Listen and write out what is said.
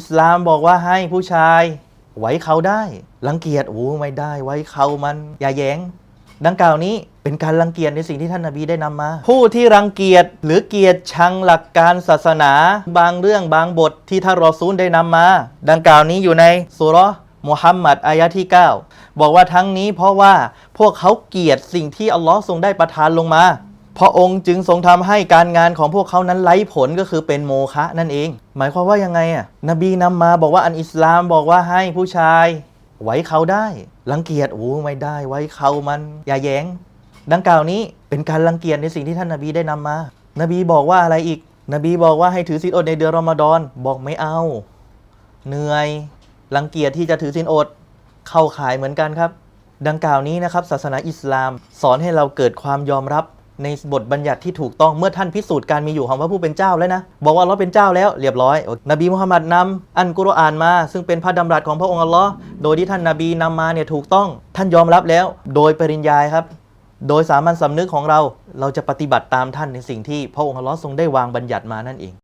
อิสลามบอกว่าให้ผู้ชาย ไว้เขาได้ รังเกียจโอ้ไม่ได้ ไว้เขามันอย่าแย้ง ดังกล่าวนี้เป็นการรังเกียจในสิ่งที่ท่านนาบีได้นำมา ผู้ที่รังเกียจหรือเกียจชังหลักการศาสนา บางเรื่องบางบทที่ท่านรอซูลได้นำมา ดังกล่าวนี้อยู่ในสุราะมุฮัมมัดอายะที่ 9 บอกว่าทั้งนี้เพราะว่าพวกเขาเกียดสิ่งที่อัลลอฮ์ทรงได้ประทานลงมา พระองค์จึงทรงทำให้การงานของพวกเขานั้นไร้ผลก็คือเป็นโมฆะนั่นเอง หมายความว่ายังไงอะ นบีนำมาบอกว่าอันอิสลามบอกว่าให้ผู้ชายไว้เขาได้ รังเกียจโอ้ไม่ได้ ไว้เขามันอย่าแย้ง ดังกล่าวนี้เป็นการรังเกียจในสิ่งที่ท่านนาบีได้นำมา นบีบอกว่าอะไรอีก นบีบอกว่าให้ถือศีลอดในเดือนรอมฎอนบอกไม่เอา เหนื่อยรังเกียจที่จะถือศีลอดเข้าขายเหมือนกันครับ ดังกล่าวนี้นะครับศาสนาอิสลามสอนให้เราเกิดความยอมรับ ในบทบัญญัติที่ถูกต้องเมื่อท่านพิสูจน์การมีอยู่ของพระผู้เป็นเจ้าแล้วนะ บอกว่าเราเป็นเจ้าแล้วเรียบร้อย นบีมุฮัมมัดนำอันกุรอานมา ซึ่งเป็นพระดำรัสของพระองค์อัลลอฮ์โดยที่ท่านนาบีนำมาเนี่ยถูกต้อง ท่านยอมรับแล้ว โดยปริญญาครับ โดยสามัญสำนึกของเรา เราจะปฏิบัติตามท่านในสิ่งที่พระองค์อัลลอฮ์ทรงได้วางบัญญัติมานั่นเอง